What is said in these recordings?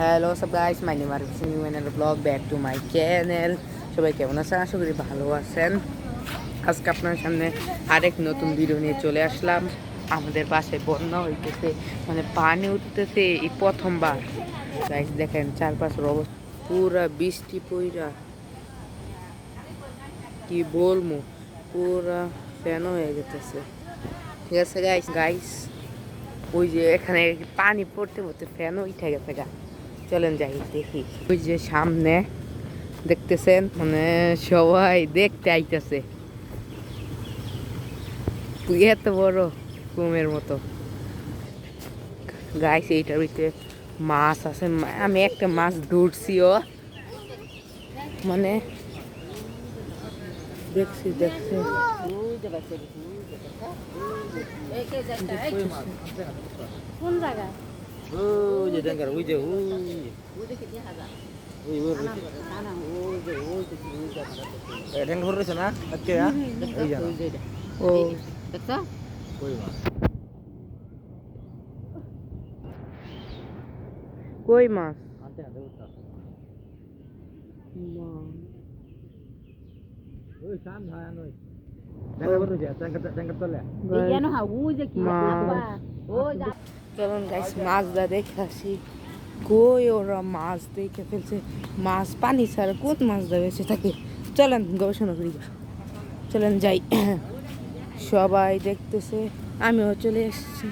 Hello সব guys my name আর নিউ এনার blog back to my channel সবাই কেমন আছেন? আশা করি ভালো আছেন। আজকে আপনার সামনে আরেক নতুন ভিডিও নিয়ে চলে আসলাম। আমাদের পাশে বন্যা হইতেছে মানে পানি উঠতেছে এই প্রথমবার। গাইস দেখেন, চারপাশের অবস্থা, পুরা বৃষ্টি পইরা। কি বলব? পুরা ফ্যান হয়ে যেতেছে ঠিক আছে গাইস গাইস ওই যে এখানে পানি পড়তে পড়তে ফ্যান উঠে গেছে গা চলেন যাই দেখি। ওই যে সামনে দেখতেছেন মানে সবাই দেখতে আইতেছে। এত বড় কুমের মতো। গাইছে এইটার ভিতরে মাছ আছে। আমি একটা মাছ ধরছিও মানে দেখছি দেখছি। কোন জায়গায় ওই যে ডেঙ্গার ওই যে ওই ওই ওই ডেঙ্গা ভরে রয়েছে না আজকে এই জানা ও দেখছ ওই মাছ কই মাছ আনতে আনতে উঠতে ওই চলুন গাইস মাছটা দেখে আসি। কই ওরা মাছ দেখে ফেলছে। মাছ, পানি ছাড়া কোন মাছ দেবেছে থাকে চলেন, গবেষণা করি। চলেন যাই। সবাই দেখতেছে, আমিও চলে এসেছি।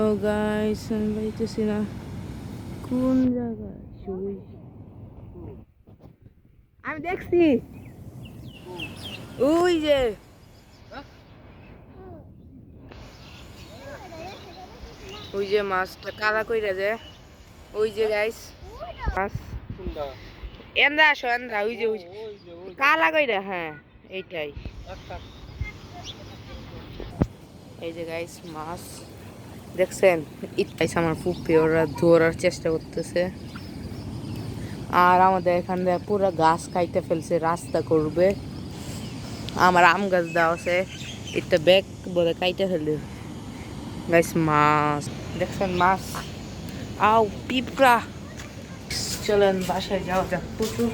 ও গাইস আমি পাইতেছি না। কোন জায়গায়? আমি দেখছি। ওই যে ওই যে মাছটা কালা কইরা যে ওই যে গাইস মাছ। এন্দ্রা আসো এন্দ্রা ওই যে ওই যে। কালা কইরা হ্যাঁ এইটাই। এই যে গাইস মাছ। দেখছেন? ইটাইস আমার পুপি ওরা ধরার চেষ্টা করতেছে। আর আমাদের এখান দিয়ে পুরো গাছ খাইতে ফেলছে রাস্তা করবে। আমার আম গাছ দেওয়া আছে এটা ব্যাগ বলে কাইতে ফেলবে। গাইস মাছ দেখছেন মাছ আও পিঁপড়া চলেন বাসায় যাওয়া যাক প্রচুর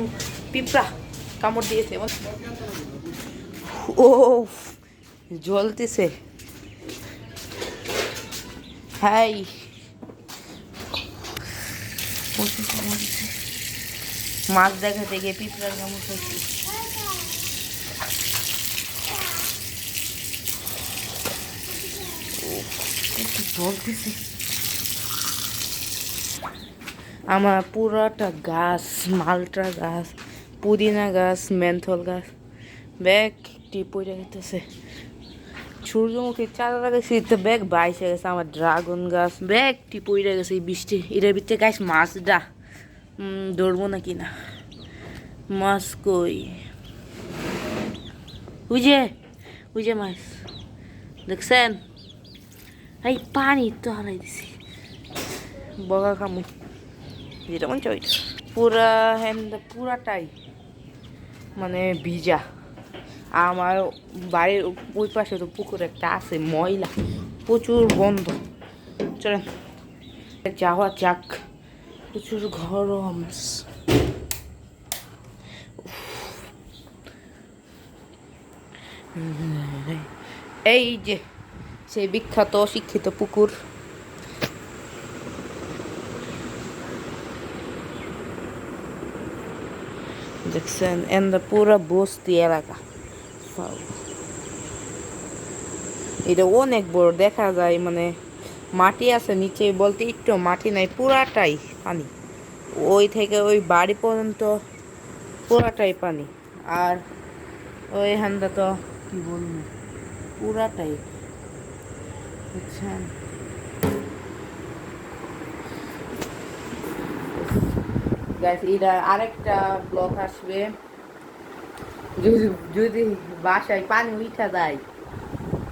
পিঁপড়া কামড় দিয়েছে ও জ্বলতেছে হাই। মাছ দেখাতে গিয়ে পিঁপড়ার কামড় খাইছি একটু জ্বলতেছে আমার পুরোটা গাছ, মালটা গাছ, পুদিনা গাছ, মেন্থল গাছ, ব্যাগ টি পড়ে সূর্যমুখী চারা লাগাইছি তো ব্যাগ বাইসে গেছে আমার ড্রাগন গাছ। ব্যাগ টি পড়ে গেছে এই বৃষ্টি, এটার ভিতরে গাছ মাছটা ধরবো নাকি না। মাছ কই? ওই যে মাছ। দেখছেন? এই পানি তো হারাই দিছি। বগা কামু যেটা মন চাই পুরা পুরাটাই মানে ভিজা। আমার বাড়ির ওই পাশে তো পুকুর একটা আছে, ময়লা। প্রচুর গন্ধ। চলেন। যাওয়া যাক। প্রচুর গরম। এই যে সেই বিখ্যাত শিক্ষিত পুকুর। দেখছেন এন্ড পুরো বস্তি এলাকা. এটা অনেক বড়, দেখা যায় মানে মাটি আছে নিচে, বলতে একটু মাটি নাই, পুরাটাই পানি। ওই থেকে ওই বাড়ি পর্যন্ত পুরাটাই পানি। আর ওই হান্দা তো কি বলব, পুরাটাই বুঝছেন গাইস এটা আরেকটা ব্লক আসবে। যদি যদি বাসায় পানি উঠা যায়,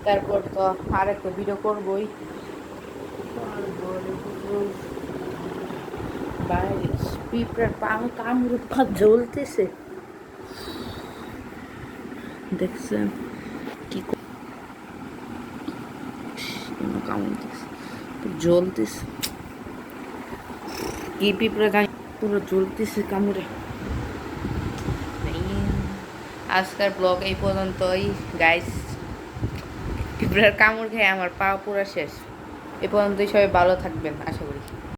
তারপর তো আরেকটা ভিডিও করবোই। পিঁপড়ার পাও কামড়ে পা জ্বলতেছে। দেখছেন? কি ক- কামড় জ্বলতেছে। কি পিঁপড়া জানি পুরো জ্বলতেছে কামড়ে। আজকের ব্লগ এই পর্যন্তই গাইস পিঁপড়ার কামড় খেয়ে আমার পা পুরা শেষ। এ পর্যন্তই সবাই ভালো থাকবেন, আশা করি।